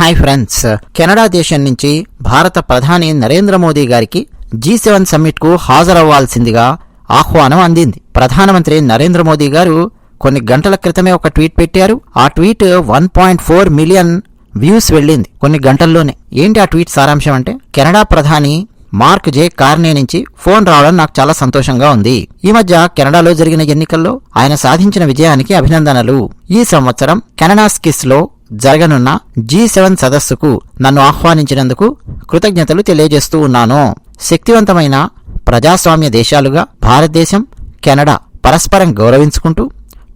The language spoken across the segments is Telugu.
Hi friends. కెనడా దేశం నుంచి భారత ప్రధాని నరేంద్ర మోదీ గారికి జీ సెవెన్ సమ్మిట్కు హాజరవ్వాల్సిందిగా ఆహ్వానం అందింది. ప్రధానమంత్రి నరేంద్ర మోదీ గారు కొన్ని గంటల క్రితమే ఒక ట్వీట్ పెట్టారు. ఆ tweet one point four million views వెళ్ళింది కొన్ని గంటల్లోనే. ఏంటి ఆ ట్వీట్ సారాంశం అంటే కెనడా ప్రధాని మార్క్ జే కార్నే నుంచి ఫోన్ రావడం నాకు చాలా సంతోషంగా ఉంది. ఈ మధ్య కెనడాలో జరిగిన ఎన్నికల్లో ఆయన సాధించిన విజయానికి అభినందనలు. ఈ సంవత్సరం కెనడా స్కిస్లో జరగనున్న జీ సెవెన్ సదస్సుకు నన్ను ఆహ్వానించినందుకు కృతజ్ఞతలు తెలియజేస్తూ ఉన్నాను. శక్తివంతమైన ప్రజాస్వామ్య దేశాలుగా భారతదేశం కెనడా పరస్పరం గౌరవించుకుంటూ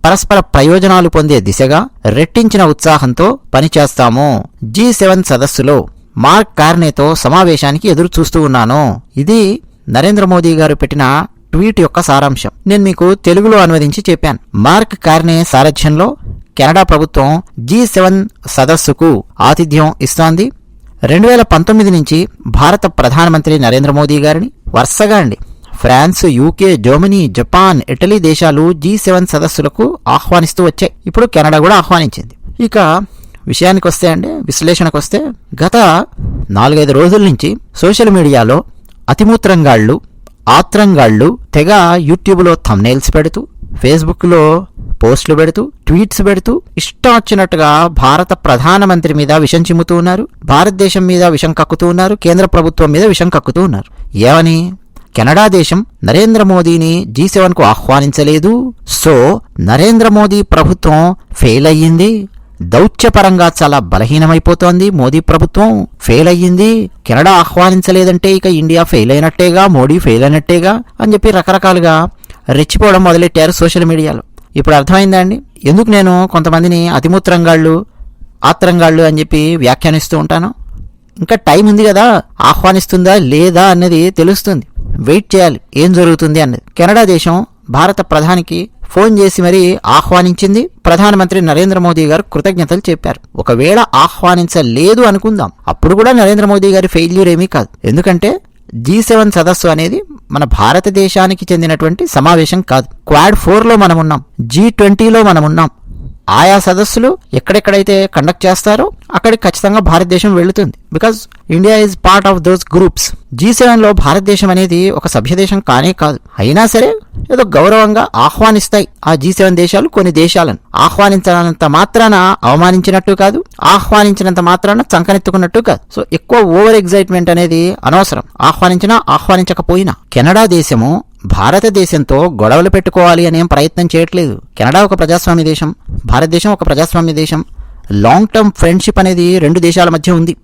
పరస్పర ప్రయోజనాలు పొందే దిశగా రెట్టించిన ఉత్సాహంతో పనిచేస్తాము. జీ సెవెన్ సదస్సులో మార్క్ కార్నేతో సమావేశానికి ఎదురు చూస్తూ ఉన్నాను. ఇది నరేంద్ర మోదీ గారు పెట్టిన ట్వీట్ యొక్క సారాంశం. నేను మీకు తెలుగులో అనువదించి చెప్పాను. మార్క్ కార్నే సారథ్యంలో కెనడా ప్రభుత్వం జీ సెవెన్ సదస్సుకు ఆతిథ్యం ఇస్తోంది. రెండు వేల పంతొమ్మిది నుంచి భారత ప్రధానమంత్రి నరేంద్ర మోదీ గారిని వరుసగా అండి. France UK Germany Japan Italy దేశాలు జీ సెవెన్ సదస్సులకు ఆహ్వానిస్తూ వచ్చాయి. ఇప్పుడు కెనడా కూడా ఆహ్వానించింది. ఇక విషయానికి వస్తే అండి విశ్లేషణకు వస్తే గత నాలుగైదు రోజుల నుంచి సోషల్ మీడియాలో అతిమూత్రంగాళ్ళు ఆత్రంగాళ్ళు తెగ యూట్యూబ్లో థంబ్నైల్స్ పెడుతూ ఫేస్బుక్లో పోస్టులు పెడుతూ ట్వీట్స్ పెడుతూ ఇష్టం వచ్చినట్టుగా భారత ప్రధానమంత్రి మీద విషం చిమ్ముతూ ఉన్నారు భారతదేశం మీద విషం కక్కుతూ ఉన్నారు కేంద్ర ప్రభుత్వం మీద విషం కక్కుతూ ఉన్నారు. ఏమని? కెనడా దేశం నరేంద్ర మోదీని జీ సెవెన్కు ఆహ్వానించలేదు. సో నరేంద్ర మోదీ ప్రభుత్వం ఫెయిల్ అయ్యింది? దౌత్యపరంగా చాలా బలహీనమైపోతోంది. మోదీ ప్రభుత్వం ఫెయిల్ అయ్యింది. కెనడా ఆహ్వానించలేదంటే ఇక ఇండియా ఫెయిల్ అయినట్టేగా మోడీ ఫెయిల్ అయినట్టేగా అని చెప్పి రకరకాలుగా రెచ్చిపోవడం మొదలెట్టారు సోషల్ మీడియాలో. ఇప్పుడు అర్థమైందా అండి? ఎందుకు నేను కొంతమందిని అతిమూత్రంగాళ్ళు ఆత్రంగాళ్ళు అని చెప్పి వ్యాఖ్యానిస్తూ ఉంటాను? ఇంకా టైం ఉంది కదా ఆహ్వానిస్తుందా లేదా అన్నది తెలుస్తుంది. వెయిట్ చేయాలి ఏం జరుగుతుంది అన్నది. కెనడా దేశం భారత ప్రధానికి ఫోన్ చేసి మరీ ఆహ్వానించింది ప్రధానమంత్రి నరేంద్ర మోదీ గారు కృతజ్ఞతలు చెప్పారు. ఒకవేళ ఆహ్వానించలేదు అనుకుందాం. అప్పుడు కూడా నరేంద్ర మోదీ గారి ఫెయిల్యూర్ ఏమీ కాదు. ఎందుకంటే జీ సెవెన్ సదస్సు అనేది మన భారతదేశానికి చెందినటువంటి సమావేశం కాదు. క్వాడ్ ఫోర్లో మనం ఉన్నాం. జీ ట్వంటీలో మనం ఉన్నాం. ఆయా సదస్సులు ఎక్కడెక్కడైతే కండక్ట్ చేస్తారో అక్కడికి ఖచ్చితంగా భారతదేశం వెళుతుంది. Because India is part of those groups G సెవెన్లో భారతదేశం అనేది ఒక సభ్యదేశం కానే కాదు. అయినా సరే ఏదో గౌరవంగా ఆహ్వానిస్తాయి ఆ జీ సెవెన్ దేశాలు కొన్ని దేశాలను. ఆహ్వానించినంత మాత్రాన అవమానించినట్టు కాదు ఆహ్వానించినంత మాత్రాన చంకనెత్తుకున్నట్టు కాదు. సో ఎక్కువ ఓవర్ ఎగ్జైట్మెంట్ అనేది అనవసరం. ఆహ్వానించినా ఆహ్వానించకపోయినా కెనడా దేశము భారతదేశంతో గొడవలు పెట్టుకోవాలి అనేం ప్రయత్నం చేయట్లేదు. కెనడా ఒక ప్రజాస్వామ్య దేశం భారతదేశం ఒక ప్రజాస్వామ్య దేశం. లాంగ్ టర్మ్ ఫ్రెండ్షిప్ అనేది రెండు దేశాల మధ్య ఉంది.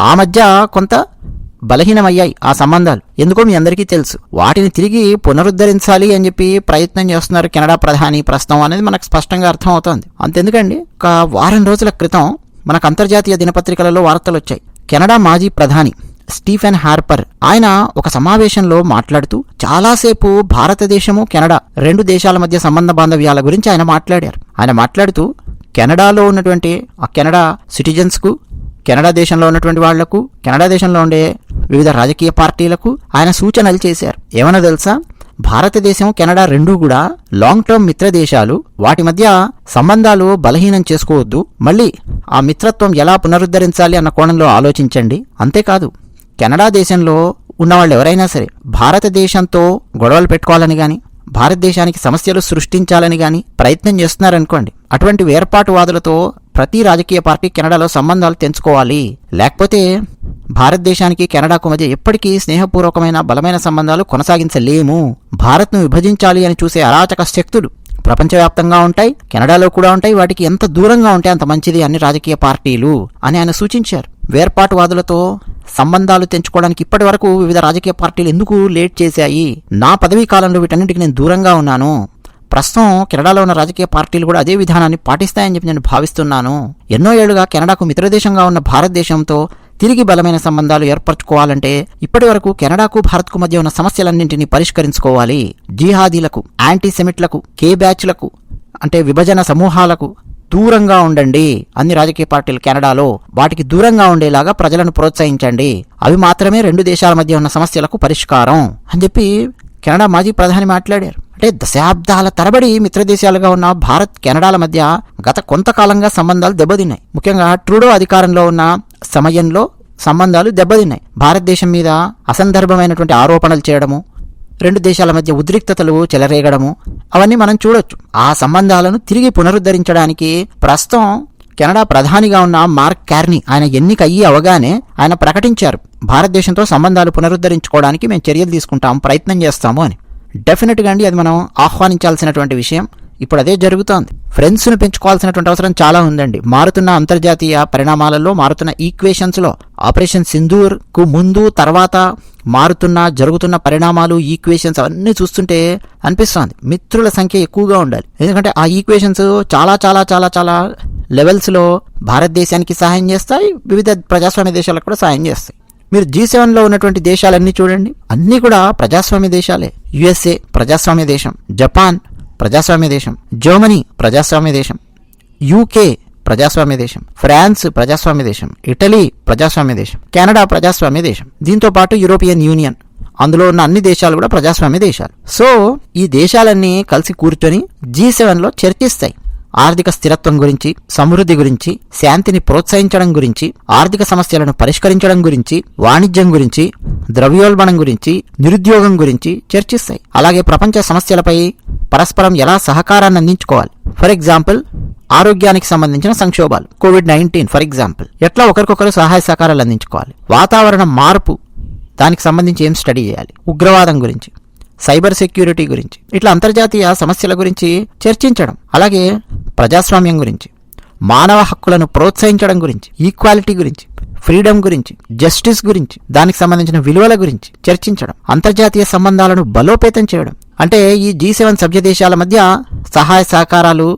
ఆ మధ్య కొంత బలహీనమయ్యాయి ఆ సంబంధాలు. ఎందుకో మీ అందరికీ తెలుసు. వాటిని తిరిగి పునరుద్ధరించాలి అని చెప్పి ప్రయత్నం చేస్తున్నారు కెనడా ప్రధాని ప్రస్తుతం అనేది మనకు స్పష్టంగా అర్థమవుతోంది. అంతెందుకండి? ఒక వారం రోజుల క్రితం మనకు అంతర్జాతీయ దినపత్రికలలో వార్తలు వచ్చాయి. కెనడా మాజీ ప్రధాని స్టీఫెన్ హార్పర్. ఆయన ఒక సమావేశంలో మాట్లాడుతూ చాలాసేపు భారతదేశము కెనడా రెండు దేశాల మధ్య సంబంధ బాంధవ్యాల గురించి ఆయన మాట్లాడారు. ఆయన మాట్లాడుతూ కెనడాలో ఉన్నటువంటి ఆ కెనడా సిటిజన్స్కు కెనడా దేశంలో ఉన్నటువంటి వాళ్ళకు కెనడా దేశంలో ఉండే వివిధ రాజకీయ పార్టీలకు ఆయన సూచనలు చేశారు. ఏమన్నా తెలుసా? భారతదేశం కెనడా రెండూ కూడా లాంగ్ టర్మ్ మిత్ర దేశాలు. వాటి మధ్య సంబంధాలు బలహీనం చేసుకోవద్దు. మళ్ళీ ఆ మిత్రత్వం ఎలా పునరుద్ధరించాలి అన్న కోణంలో ఆలోచించండి. అంతేకాదు కెనడా దేశంలో ఉన్నవాళ్ళు ఎవరైనా సరే భారతదేశంతో గొడవలు పెట్టుకోవాలని కానీ భారతదేశానికి సమస్యలు సృష్టించాలని కానీ ప్రయత్నం చేస్తున్నారనుకోండి అటువంటి వేర్పాటువాదులతో ప్రతి రాజకీయ పార్టీ కెనడాలో సంబంధాలు తెంచుకోవాలి. లేకపోతే భారతదేశానికి కెనడాకు మధ్య ఎప్పటికీ స్నేహపూర్వకమైన బలమైన సంబంధాలు కొనసాగించలేము. భారత్ను విభజించాలి అని చూసే అరాచక శక్తులు ప్రపంచవ్యాప్తంగా ఉంటాయి కెనడాలో కూడా ఉంటాయి వాటికి ఎంత దూరంగా ఉంటే అంత మంచిది అన్ని రాజకీయ పార్టీలు అని ఆయన సూచించారు. వేర్పాటువాదులతో సంబంధాలు తెంచుకోవడానికి ఇప్పటి వరకు వివిధ రాజకీయ పార్టీలు ఎందుకు లేట్ చేశాయి? నా పదవీ కాలంలో వీటన్నిటికీ నేను దూరంగా ఉన్నాను. ప్రస్తుతం కెనడాలో ఉన్న రాజకీయ పార్టీలు కూడా అదే విధానాన్ని పాటిస్తాయని చెప్పి నేను భావిస్తున్నాను. ఎన్నో ఏళ్ళుగా కెనడాకు మిత్రదేశంగా ఉన్న భారతదేశంతో తిరిగి బలమైన సంబంధాలు ఏర్పరచుకోవాలంటే ఇప్పటి వరకు కెనడాకు భారత్కు మధ్య ఉన్న సమస్యలన్నింటినీ పరిష్కరించుకోవాలి. జిహాదీలకు యాంటీ సెమిట్లకు కే బ్యాచ్లకు అంటే విభజన సమూహాలకు దూరంగా ఉండండి అన్ని రాజకీయ పార్టీలు కెనడాలో. వాటికి దూరంగా ఉండేలాగా ప్రజలను ప్రోత్సహించండి. అవి మాత్రమే రెండు దేశాల మధ్య ఉన్న సమస్యలకు పరిష్కారం అని చెప్పి కెనడా మాజీ ప్రధాని మాట్లాడారు. అంటే దశాబ్దాల తరబడి మిత్రదేశాలుగా ఉన్న భారత్ కెనడాల మధ్య గత కొంతకాలంగా సంబంధాలు దెబ్బతిన్నాయి. ముఖ్యంగా ట్రూడో అధికారంలో ఉన్న సమయంలో సంబంధాలు దెబ్బతిన్నాయి. భారతదేశం మీద అసందర్భమైనటువంటి ఆరోపణలు చేయడము రెండు దేశాల మధ్య ఉద్రిక్తతలు చెలరేగడము అవన్నీ మనం చూడొచ్చు. ఆ సంబంధాలను తిరిగి పునరుద్ధరించడానికి ప్రస్తుతం కెనడా ప్రధానిగా ఉన్న మార్క్ క్యార్నీ ఆయన ఎన్నిక అయ్యి అవగానే ఆయన ప్రకటించారు. భారతదేశంతో సంబంధాలు పునరుద్ధరించుకోవడానికి మేము చర్యలు తీసుకుంటాం ప్రయత్నం చేస్తాము అని. డెఫినెట్గా అండి అది మనం ఆహ్వానించాల్సినటువంటి విషయం. ఇప్పుడు అదే జరుగుతోంది. ఫ్రెండ్స్ను పెంచుకోవాల్సినటువంటి అవసరం చాలా ఉందండి. మారుతున్న అంతర్జాతీయ పరిణామాలలో మారుతున్న ఈక్వేషన్స్లో ఆపరేషన్ సింధూర్కు ముందు తర్వాత మారుతున్న జరుగుతున్న పరిణామాలు ఈక్వేషన్స్ అవన్నీ చూస్తుంటే అనిపిస్తోంది. మిత్రుల సంఖ్య ఎక్కువగా ఉండాలి. ఎందుకంటే ఆ ఈక్వేషన్స్ చాలా చాలా చాలా చాలా లెవెల్స్లో భారతదేశానికి సహాయం చేస్తాయి. వివిధ ప్రజాస్వామ్య దేశాలకు కూడా సహాయం చేస్తాయి. మీరు జీ సెవెన్లో ఉన్నటువంటి దేశాలన్నీ చూడండి. అన్నీ కూడా ప్రజాస్వామ్య దేశాలే. యుఎస్ఏ ప్రజాస్వామ్య దేశం. జపాన్ ప్రజాస్వామ్య దేశం. జర్మనీ ప్రజాస్వామ్య దేశం. యూకే ప్రజాస్వామ్య దేశం. ఫ్రాన్స్ ప్రజాస్వామ్య దేశం. ఇటలీ ప్రజాస్వామ్య దేశం. కెనడా ప్రజాస్వామ్య దేశం. దీంతో పాటు యూరోపియన్ యూనియన్. అందులో ఉన్న అన్ని దేశాలు కూడా ప్రజాస్వామ్య దేశాలు. సో ఈ దేశాలన్నీ కలిసి కూర్చొని జీ సెవెన్లో చర్చిస్తాయి. ఆర్థిక స్థిరత్వం గురించి సమృద్ధి గురించి శాంతిని ప్రోత్సహించడం గురించి ఆర్థిక సమస్యలను పరిష్కరించడం గురించి వాణిజ్యం గురించి ద్రవ్యోల్బణం గురించి నిరుద్యోగం గురించి చర్చిస్తాయి. అలాగే ప్రపంచ సమస్యలపై పరస్పరం ఎలా సహకారాన్ని అందించుకోవాలి? ఫర్ ఎగ్జాంపుల్ ఆరోగ్యానికి సంబంధించిన సంక్షోభాలు. కోవిడ్ నైన్టీన్ ఫర్ ఎగ్జాంపుల్ ఎట్లా ఒకరికొకరు సహాయ సహకారాలు అందించుకోవాలి? వాతావరణ మార్పు దానికి సంబంధించి ఏం స్టడీ చేయాలి? ఉగ్రవాదం గురించి సైబర్ సెక్యూరిటీ గురించి. ఇట్లా అంతర్జాతీయ సమస్యల గురించి చర్చించడం. అలాగే ప్రజాస్వామ్యం గురించి మానవ హక్కులను ప్రోత్సహించడం గురించి ఈక్వాలిటీ గురించి ఫ్రీడమ్ గురించి జస్టిస్ గురించి దానికి సంబంధించిన విలువల గురించి చర్చించడం అంతర్జాతీయ సంబంధాలను బలోపేతం చేయడం అంటే ఈ జీ సెవెన్ సభ్య దేశాల మధ్య సహాయ సహకారాలు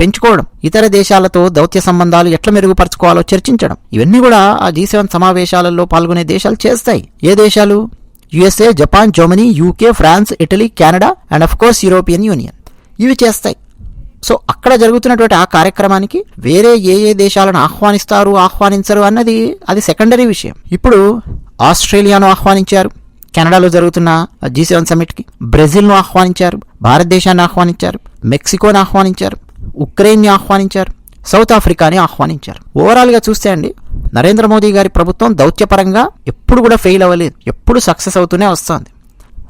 పెంచుకోవడం ఇతర దేశాలతో దౌత్య సంబంధాలు ఎట్లా మెరుగుపరచుకోవాలో చర్చించడం ఇవన్నీ కూడా ఆ జీ సెవెన్ సమావేశాలలో పాల్గొనే దేశాలు చేస్తాయి. ఏ దేశాలు? USA Japan Germany UK France Italy Canada and of course European Union ఇవి చేస్తాయి. సో అక్కడ జరుగుతున్నటువంటి ఆ కార్యక్రమానికి వేరే ఏ ఏ దేశాలను ఆహ్వానిస్తారు ఆహ్వానించరు అన్నది అది సెకండరీ విషయం. ఇప్పుడు ఆస్ట్రేలియాను ఆహ్వానించారు కెనడాలో జరుగుతున్న జీ సెవెన్ సమ్మిట్కి బ్రెజిల్ను ఆహ్వానించారు భారతదేశాన్ని ఆహ్వానించారు మెక్సికోని ఆహ్వానించారు ఉక్రెయిన్ని ఆహ్వానించారు సౌత్ ఆఫ్రికాని ఆహ్వానించారు. ఓవరాల్గా చూస్తే అండి నరేంద్ర మోదీ గారి ప్రభుత్వం దౌత్యపరంగా ఎప్పుడు కూడా ఫెయిల్ అవ్వలేదు ఎప్పుడు సక్సెస్ అవుతూనే వస్తుంది.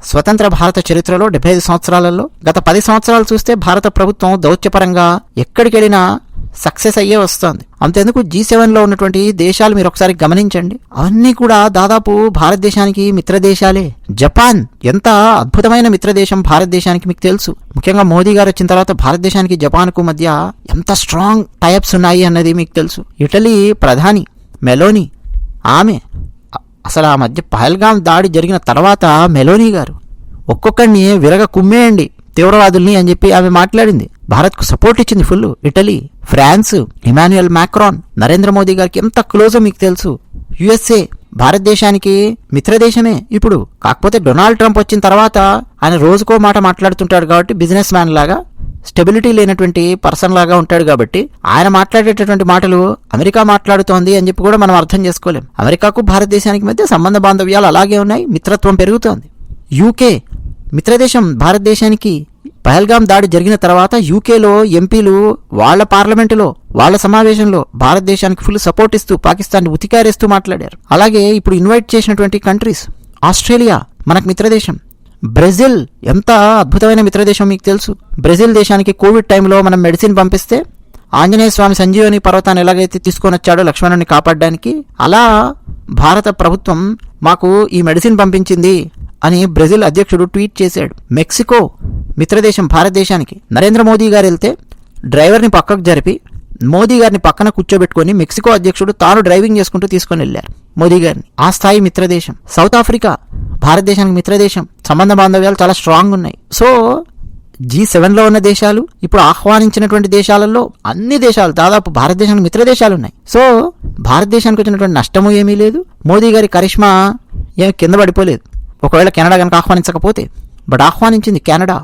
స్వతంత్ర భారత చరిత్రలో డెబ్బై ఐదు సంవత్సరాలలో గత పది సంవత్సరాలు చూస్తే భారత ప్రభుత్వం దౌత్యపరంగా ఎక్కడికి వెళ్ళినా సక్సెస్ అయ్యే వస్తుంది. అంతేందుకు జీ సెవెన్లో ఉన్నటువంటి దేశాలు మీరు ఒకసారి గమనించండి. అవన్నీ కూడా దాదాపు భారతదేశానికి మిత్రదేశాలే. జపాన్ ఎంత అద్భుతమైన మిత్రదేశం భారతదేశానికి మీకు తెలుసు. ముఖ్యంగా మోదీ గారు వచ్చిన తర్వాత భారతదేశానికి జపాన్కు మధ్య ఎంత స్ట్రాంగ్ టైప్స్ ఉన్నాయి అన్నది మీకు తెలుసు. ఇటలీ ప్రధాని మెలోని ఆమె అసలు ఆ మధ్య పహల్గాం దాడి జరిగిన తర్వాత మెలోనీ గారు ఒక్కొక్కడిని విరగ కుమ్మేయండి తీవ్రవాదుల్ని అని చెప్పి ఆమె మాట్లాడింది. భారత్కు సపోర్ట్ ఇచ్చింది full Italy France Emmanuel Macron Narendra Modi గారికి ఎంత క్లోజో మీకు తెలుసు. యుఎస్ఏ భారతదేశానికి మిత్రదేశమే. ఇప్పుడు కాకపోతే డొనాల్డ్ ట్రంప్ వచ్చిన తర్వాత ఆయన రోజుకో మాట మాట్లాడుతుంటాడు కాబట్టి బిజినెస్ మ్యాన్ లాగా స్టెబిలిటీ లేనటువంటి పర్సన్ లాగా ఉంటాడు కాబట్టి ఆయన మాట్లాడేటటువంటి మాటలు అమెరికా మాట్లాడుతోంది అని చెప్పి కూడా మనం అర్థం చేసుకోలేం. అమెరికాకు భారతదేశానికి మధ్య సంబంధ బాంధవ్యాలు అలాగే ఉన్నాయి మిత్రత్వం పెరుగుతోంది. యూకే మిత్రదేశం భారతదేశానికి పహల్గాం దాడి జరిగిన తర్వాత యూకేలో ఎంపీలు వాళ్ళ పార్లమెంటులో వాళ్ళ సమావేశంలో భారతదేశానికి ఫుల్ సపోర్ట్ ఇస్తూ పాకిస్తాన్ ఉతికారేస్తూ మాట్లాడారు. అలాగే ఇప్పుడు ఇన్వైట్ చేసినటువంటి కంట్రీస్ ఆస్ట్రేలియా మనకు మిత్రదేశం. బ్రెజిల్ ఎంత అద్భుతమైన మిత్రదేశం మీకు తెలుసు. బ్రెజిల్ దేశానికి కోవిడ్ టైంలో మనం మెడిసిన్ పంపిస్తే ఆంజనేయ స్వామి సంజీవని పర్వతాన్ని ఎలాగైతే తీసుకొని వచ్చాడో లక్ష్మణుని కాపాడడానికి అలా భారత ప్రభుత్వం మాకు ఈ మెడిసిన్ పంపించింది అని బ్రెజిల్ అధ్యక్షుడు ట్వీట్ చేశాడు. మెక్సికో మిత్రదేశం భారతదేశానికి. నరేంద్ర మోదీ గారు వెళ్తే డ్రైవర్ని పక్కకు జరిపి మోదీ గారిని పక్కన కూర్చోబెట్టుకొని మెక్సికో అధ్యక్షుడు తాను డ్రైవింగ్ చేసుకుంటూ తీసుకొని వెళ్ళారు మోదీ గారిని. ఆ స్థాయి మిత్రదేశం. సౌత్ ఆఫ్రికా భారతదేశానికి మిత్రదేశం. సంబంధ బాంధవ్యాలు చాలా స్ట్రాంగ్ ఉన్నాయి. సో జీ సెవెన్లో ఉన్న దేశాలు ఇప్పుడు ఆహ్వానించినటువంటి దేశాలలో అన్ని దేశాలు దాదాపు భారతదేశానికి మిత్ర దేశాలు ఉన్నాయి. సో భారతదేశానికి వచ్చినటువంటి నష్టము ఏమీ లేదు. మోదీ గారి కరిష్మా ఏమి కింద పడిపోలేదు. ఒకవేళ కెనడా కనుక ఆహ్వానించకపోతే బట్ ఆహ్వానించింది కెనడా.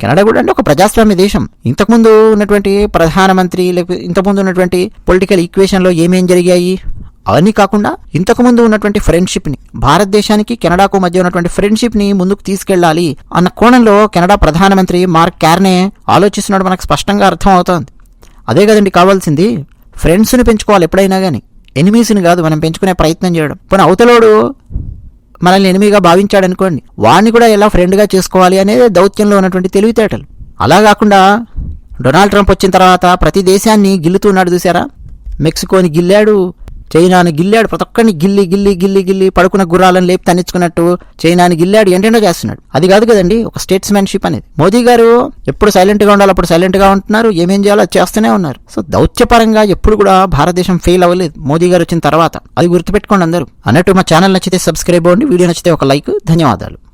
కెనడా కూడా అంటే ఒక ప్రజాస్వామ్య దేశం. ఇంతకుముందు ఉన్నటువంటి ప్రధానమంత్రి లేకపోతే ఇంతకుముందు ఉన్నటువంటి పొలిటికల్ ఈక్వేషన్లో ఏమేం జరిగాయి? అవన్నీ కాకుండా ఇంతకుముందు ఉన్నటువంటి ఫ్రెండ్షిప్ని భారతదేశానికి కెనడాకు మధ్య ఉన్నటువంటి ఫ్రెండ్షిప్ని ముందుకు తీసుకెళ్ళాలి అన్న కోణంలో కెనడా ప్రధానమంత్రి మార్క్ క్యార్నే ఆలోచిస్తున్నాడు మనకు స్పష్టంగా అర్థం అవుతోంది అదే కదండి కావాల్సింది ఫ్రెండ్స్ని పెంచుకోవాలి ఎప్పుడైనా కానీ ఎనిమీస్ని కాదు మనం పెంచుకునే ప్రయత్నం చేయడం. పోనీ అవతలోడు మనల్ని ఎనిమిగా భావించాడు అనుకోండి వాడిని కూడా ఎలా ఫ్రెండ్గా చేసుకోవాలి అనేది దౌత్యంలో ఉన్నటువంటి తెలివితేటలు. అలా కాకుండా డొనాల్డ్ ట్రంప్ వచ్చిన తర్వాత ప్రతి దేశాన్ని గిల్లుతున్నాడు చూసారా? మెక్సికోని గిల్లాడు చైనాని గిల్లాడు ప్రతి ఒక్కరిని గిల్లి గిల్లి గిల్లి గిల్లి పడుకున్న గుర్రాలను లేపి తన్నించుకున్నట్టు చైనాని గిల్లాడు ఎంటెండో చేస్తున్నాడు. అది కాదు కదండి ఒక స్టేట్స్మెన్షిప్ అనేది. మోదీ గారు ఎప్పుడు సైలెంట్గా ఉండాలి అప్పుడు సైలెంట్గా ఉంటున్నారు ఏమేం చేయాలో చేస్తూనే ఉన్నారు. సో దౌత్యపరంగా ఎప్పుడు కూడా భారతదేశం ఫెయిల్ అవ్వలేదు మోదీ గారు వచ్చిన తర్వాత. అది గుర్తుపెట్టుకోండి అందరూ. అన్నట్టు మా ఛానల్ నచ్చితే సబ్స్క్రైబ్ అవ్వండి వీడియో నచ్చితే ఒక లైక్ ధన్యవాదాలు.